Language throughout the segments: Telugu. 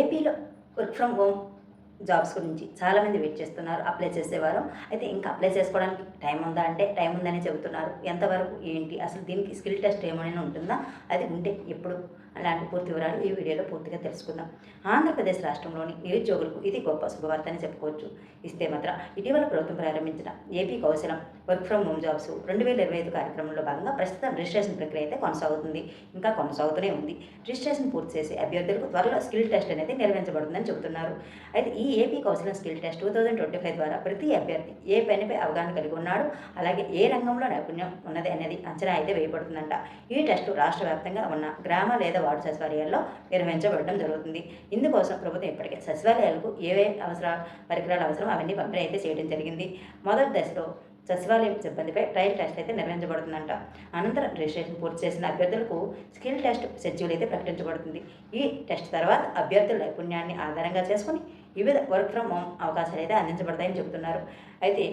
ఏపీలో వర్క్ ఫ్రమ్ హోమ్ జాబ్స్ గురించి చాలామంది వెయిట్ చేస్తున్నారు అప్లై చేసేవారు. అయితే ఇంకా అప్లై చేసుకోవడానికి టైం ఉందా అంటే టైం ఉందని చెబుతున్నారు. ఎంతవరకు ఏంటి అసలు దీనికి స్కిల్ టెస్ట్ ఏమైనా ఉంటుందా? అది ఉంటే ఎప్పుడు అలాంటి పూర్తి వివరాలు ఈ వీడియోలో పూర్తిగా తెలుసుకుందాం. ఆంధ్రప్రదేశ్ రాష్ట్రంలోని నిరుద్యోగులకు ఇది గొప్ప శుభవార్త అని చెప్పుకోవచ్చు. ఇస్తే మాత్రం ఇటీవల ప్రభుత్వం ప్రారంభించిన AP Kaushalam work from home jobs రెండు వేల ఇరవై ఐదు కార్యక్రమంలో భాగంగా ప్రస్తుతం రిజిస్ట్రేషన్ ప్రక్రియ అయితే కొనసాగుతుంది. ఇంకా కొనసాగుతూనే ఉంది. రిజిస్ట్రేషన్ పూర్తి చేసి అభ్యర్థులకు త్వరలో స్కిల్ టెస్ట్ అనేది నిర్వహించబడుతుందని చెబుతున్నారు. అయితే ఈ AP Kaushalam skill test two thousand twenty five ద్వారా ప్రతి అభ్యర్థి ఏ పనిపై అవగాహన కలిగి ఉన్నాడు అలాగే ఏ రంగంలో నైపుణ్యం ఉన్నది అనేది అంచనా అయితే వేయబడుతుందంట. ఈ టెస్ట్ రాష్ట్ర వ్యాప్తంగా ఉన్న గ్రామ లేదా వార్డు సచివాలయాల్లో నిర్వహించబడడం జరుగుతుంది. ఇందుకోసం ప్రభుత్వం ఇప్పటికే సచివాలయాలకు ఏవే అవసర పరికరాలు అవసరం అవన్నీ పంపిణీ అయితే చేయడం జరిగింది. మొదటి దశలో సచివాలయం సిబ్బందిపై ట్రయల్ టెస్ట్ అయితే నిర్వహించబడుతుందంట. అనంతరం రిజిస్ట్రేషన్ పూర్తి చేసిన అభ్యర్థులకు స్కిల్ టెస్ట్ షెడ్యూల్ అయితే ప్రకటించబడుతుంది. ఈ టెస్ట్ తర్వాత అభ్యర్థుల నైపుణ్యాన్ని ఆధారంగా చేసుకుని వివిధ వర్క్ ఫ్రమ్ హోమ్ అవకాశాలు అయితే అందించబడతాయని చెబుతున్నారు. అయితే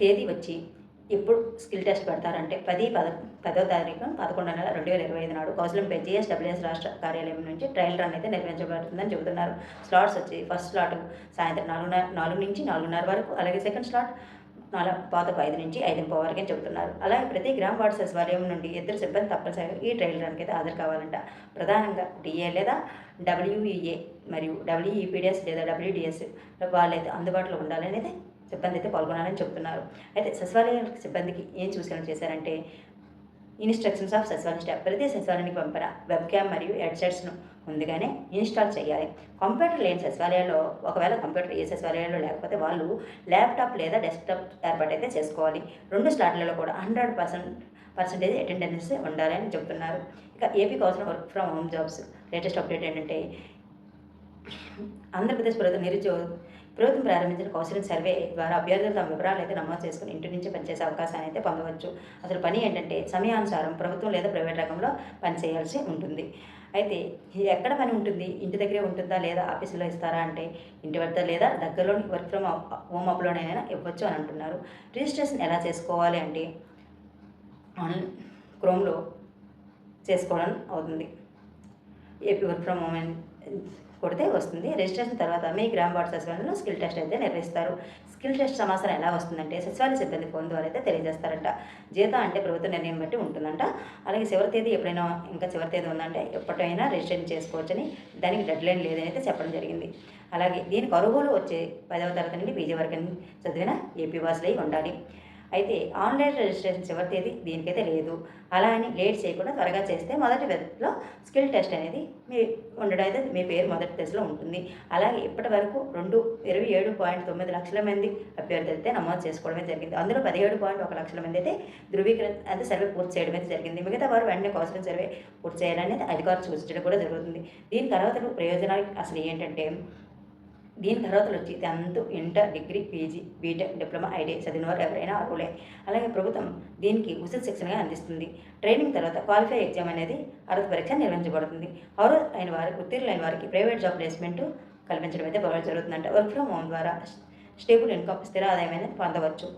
తేదీ వచ్చి ఎప్పుడు స్కిల్ టెస్ట్ పెడతారంటే పది పద పదో తారీఖు పదకొండు నెల రెండు వేల ఇరవై ఐదు నాడు కౌశలంపై జిఎస్డబ్ల్యూఎస్ రాష్ట్ర కార్యాలయం నుంచి ట్రయల్ రన్ అయితే నిర్వహించబడుతుందని చెబుతున్నారు. స్లాట్స్ వచ్చి ఫస్ట్ స్లాట్ సాయంత్రం నాలుగున్నర నాలుగు నుంచి నాలుగున్నర వరకు అలాగే సెకండ్ స్లాట్ నాలుగు పాతకు ఐదు నుంచి ఐదు వరకు అని చెబుతున్నారు. అలాగే ప్రతి గ్రామ వార్డు సచివాలయం నుండి ఇద్దరు సిబ్బంది తప్పనిసరిగా ఈ ట్రయల్ రన్కి అయితే హాజరు కావాలంట. ప్రధానంగా డిఏ లేదా డబ్ల్యూఈఏ మరియు డబ్ల్యూఈపీడిఎస్ లేదా డబ్ల్యూడిఎస్ వాళ్ళైతే అందుబాటులో ఉండాలనేది సిబ్బంది అయితే పాల్గొనాలని చెబుతున్నారు అయితే సచివాలయ సిబ్బందికి ఏం సూచనలు చేశారంటే ఇన్స్ట్రక్షన్స్ ఆఫ్ సచివాలయం స్టాఫ్ ప్రతి సచివాలయానికి పంపిన వెబ్ క్యామ్ మరియు హెడ్సెట్స్ను ముందుగానే ఇన్స్టాల్ చేయాలి. కంప్యూటర్ లేని సచివాలయాల్లో ఒకవేళ కంప్యూటర్ ఏ సచివాలయాల్లో లేకపోతే వాళ్ళు ల్యాప్టాప్ లేదా డెస్క్టాప్ ఏర్పాటు అయితే చేసుకోవాలి. రెండు స్లాట్లలో కూడా హండ్రెడ్ పర్సెంట్ పర్సంటేజ్ అటెండెన్స్ ఉండాలని చెబుతున్నారు ఇక AP council work from home jobs latest update ఏంటంటే ఆంధ్రప్రదేశ్ ప్రభుత్వం నిరుద్యోగ ప్రభుత్వం ప్రారంభించిన కౌన్సిలింగ్ సర్వే ద్వారా అభ్యర్థులు తమ వివరాలు అయితే నమోదు చేసుకుని ఇంటి నుంచి పనిచేసే అవకాశాన్ని అయితే పొందవచ్చు. అసలు పని ఏంటంటే సమయానుసారం ప్రభుత్వం లేదా ప్రైవేట్ రంగంలో పనిచేయాల్సి ఉంటుంది. అయితే ఇది ఎక్కడ పని ఉంటుంది? ఇంటి దగ్గరే ఉంటుందా లేదా? ఆఫీసులో ఇస్తారా అంటే ఇంటి వద్ద లేదా దగ్గరలోని వర్క్ ఫ్రమ్ హోమ్ అప్లోనైనా ఇవ్వచ్చు అని అంటున్నారు. రిజిస్ట్రేషన్ ఎలా చేసుకోవాలి అంటే ఆన్లైన్ క్రోమ్లో చేసుకోవడం అవుతుంది. ఏపీ వర్క్ ఫ్రమ్ హోమ్ కొడితే వస్తుంది. రిజిస్ట్రేషన్ తర్వాత మీ గ్రామ వార్డు సచివాలయంలో స్కిల్ టెస్ట్ అయితే నిర్వహిస్తారు. స్కిల్ టెస్ట్ సమాచారం ఎలా వస్తుందంటే సచివాలయ సిబ్బంది ఫోన్ ద్వారా అయితే తెలియజేస్తారంట. జీతం అంటే ప్రభుత్వ నిర్ణయం బట్టి ఉంటుందంట. అలాగే చివరి తేదీ ఎప్పుడైనా ఇంకా చివరి తేదీ ఉందంటే ఎప్పటైనా రిజిస్ట్రేషన్ చేసుకోవచ్చని దానికి డెడ్ లైన్ లేదని అయితే చెప్పడం జరిగింది. అలాగే దీనికి అర్హులు వచ్చే పదవ తరగతి నుండి పీజీ వరకు చదివిన ఏపీ వాసులై ఉండాలి. అయితే ఆన్లైన్ రిజిస్ట్రేషన్ చివరి తేదీ దీనికైతే లేదు. అలా అని లేట్ చేయకుండా త్వరగా చేస్తే మొదటి వెబ్లో స్కిల్ టెస్ట్ అనేది మీ ఉండడం అయితే మీ పేరు మొదటి దశలో ఉంటుంది. అలాగే ఇప్పటి వరకు రెండు ఇరవై ఏడు పాయింట్ తొమ్మిది లక్షల మంది అభ్యర్థులు అయితే నమోదు చేసుకోవడమే జరిగింది. అందులో పదిహేడు పాయింట్ ఒక లక్షల మంది అయితే ధృవీకరణ అంటే సర్వే పూర్తి చేయడం అయితే జరిగింది. మిగతా వారు వెంటనే కౌన్సిలింగ్ సర్వే పూర్తి చేయాలనేది అధికారులు సూచించడం కూడా జరుగుతుంది. దీని తర్వాత ప్రయోజనాలు అసలు ఏంటంటే దీని తర్వాత వచ్చి tenth inter degree PG BTech diploma IT చదివిన వారు ఎవరైనా అర్హులే. అలాగే ప్రభుత్వం దీనికి ఉచిత శిక్షణగా అందిస్తుంది. ట్రైనింగ్ తర్వాత క్వాలిఫై ఎగ్జామ్ అనేది అర్హత పరీక్ష నిర్వహించబడుతుంది. అర్హులు అయిన వారికి ఉత్తీర్ణులైన వారికి ప్రైవేట్ జాబ్ ప్లేస్మెంట్ కల్పించడం అయితే బాగా జరుగుతుందంట. వర్క్ ఫ్రమ్ హోమ్ ద్వారా స్టేబుల్ ఇన్కమ్ స్థిర ఆదాయం అనేది పొందవచ్చు.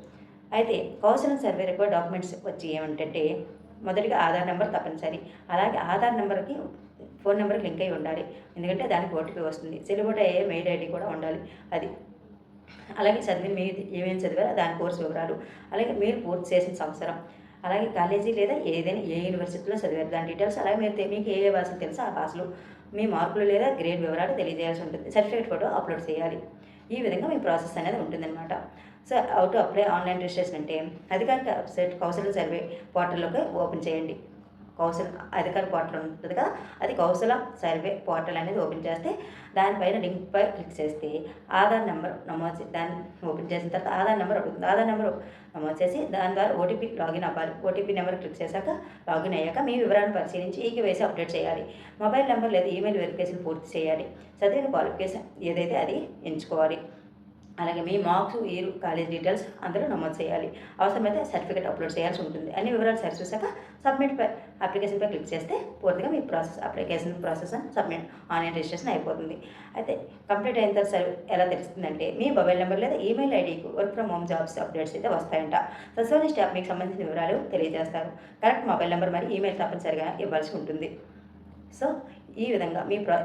అయితే కౌన్సిలింగ్ సర్వే రికార్డ్ డాక్యుమెంట్స్ వచ్చి ఏమిటంటే మొదటిగా ఆధార్ నెంబర్ తప్పనిసరి. అలాగే ఆధార్ నెంబర్కి ఫోన్ నెంబర్కి లింక్ అయి ఉండాలి. ఎందుకంటే దానికి ఓటీపీ వస్తుంది. సెలబోట్ అయ్యే మెయిల్ ఐడి కూడా ఉండాలి. అది. అలాగే చదివిన మీరు ఏమేమి చదివారో దాని కోర్సు వివరాలు. అలాగే మీరు పూర్తి చేసిన సంవత్సరం. అలాగే కాలేజీ లేదా ఏదైనా ఏ యూనివర్సిటీలో చదివారు. దాని డీటెయిల్స్ అలాగే మీరు మీకు ఏ ఏ భాషలు తెలుసో ఆ భాషలు మీ మార్కులు లేదా గ్రేడ్ వివరాలు తెలియజేయాల్సి ఉంటుంది. సర్టిఫికేట్ ఫోటో అప్లోడ్ చేయాలి. ఈ విధంగా మీ ప్రాసెస్ అనేది ఉంటుందన్నమాట. So out apply online registration అంటే అధికారిక వెబ్సైట్ కౌశల్ సర్వే పోర్టల్లోకి ఓపెన్ చేయండి. కౌశల్ అధికార పోర్టల్ ఉంటుంది కదా అది కౌశల సర్వే పోర్టల్ అనేది ఓపెన్ చేస్తే దానిపైన లింక్పై క్లిక్ చేస్తే ఆధార్ నెంబర్ నమోదు దాన్ని ఓపెన్ చేసిన తర్వాత ఆధార్ నెంబర్ అడుగుతుంది. ఆధార్ నెంబర్ నమోదు చేసి దాని ద్వారా ఓటీపీ లాగిన్ అవ్వాలి. ఓటీపీ నెంబర్ క్లిక్ చేశాక లాగిన్ అయ్యాక మీ వివరాలను పరిశీలించి ఈకి వేసి అప్డేట్ చేయాలి. మొబైల్ నెంబర్ లేదా ఈమెయిల్ వెరిఫికేషన్ పూర్తి చేయాలి. చదివిన క్వాలిఫికేషన్ ఏదైతే అది ఎంచుకోవాలి. అలాగే మీ మార్క్స్ ఇయర్ కాలేజ్ డీటెయిల్స్ అందరూ నమోదు చేయాలి. అవసరమైతే సర్టిఫికేట్ అప్లోడ్ చేయాల్సి ఉంటుంది. అన్ని వివరాలు సరిచూసాక సబ్మిట్ పై అప్లికేషన్పై క్లిక్ చేస్తే పూర్తిగా మీ process application process submit online registration అయిపోతుంది. అయితే కంప్లీట్ అయిన తర్వాత ఎలా తెలుస్తుందంటే మీ మొబైల్ నెంబర్ లేదా ఈమెయిల్ ఐడికి work from home jobs updates అయితే వస్తాయంట. సచివాలయ స్టాఫ్ మీకు సంబంధించిన వివరాలు తెలియజేస్తారు. కరెక్ట్ మొబైల్ నెంబర్ మరి ఈమెయిల్ తప్పనిసరిగా ఇవ్వాల్సి ఉంటుంది. సో ఈ విధంగా మీ ప్రా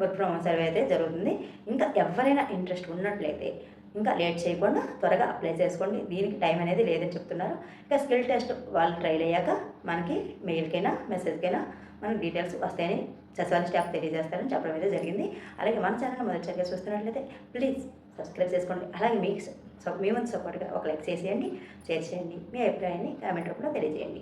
వర్క్ ఫ్రమ్ హోమ్ సర్వే అయితే జరుగుతుంది. ఇంకా ఎవరైనా ఇంట్రెస్ట్ ఉన్నట్లయితే ఇంకా లేట్ చేయకుండా త్వరగా అప్లై చేసుకోండి. దీనికి టైం అనేది లేదని చెప్తున్నారు. ఇంకా స్కిల్ టెస్ట్ వాళ్ళు ట్రైల్ అయ్యాక మనకి మెయిల్కైనా మెసేజ్కైనా మనకి డీటెయిల్స్ వస్తాయని సచివాలయ స్టాఫ్ తెలియజేస్తారని చెప్పడం అయితే జరిగింది. అలాగే మన ఛానల్ మొదటిసారిగా చూస్తున్నట్లయితే ప్లీజ్ సబ్స్క్రైబ్ చేసుకోండి. అలాగే మీకు స- మీ సపోర్ట్గా ఒక లైక్ చేసేయండి. షేర్ చేయండి. మీ అభిప్రాయాన్ని కామెంట్ రూపంలో తెలియజేయండి.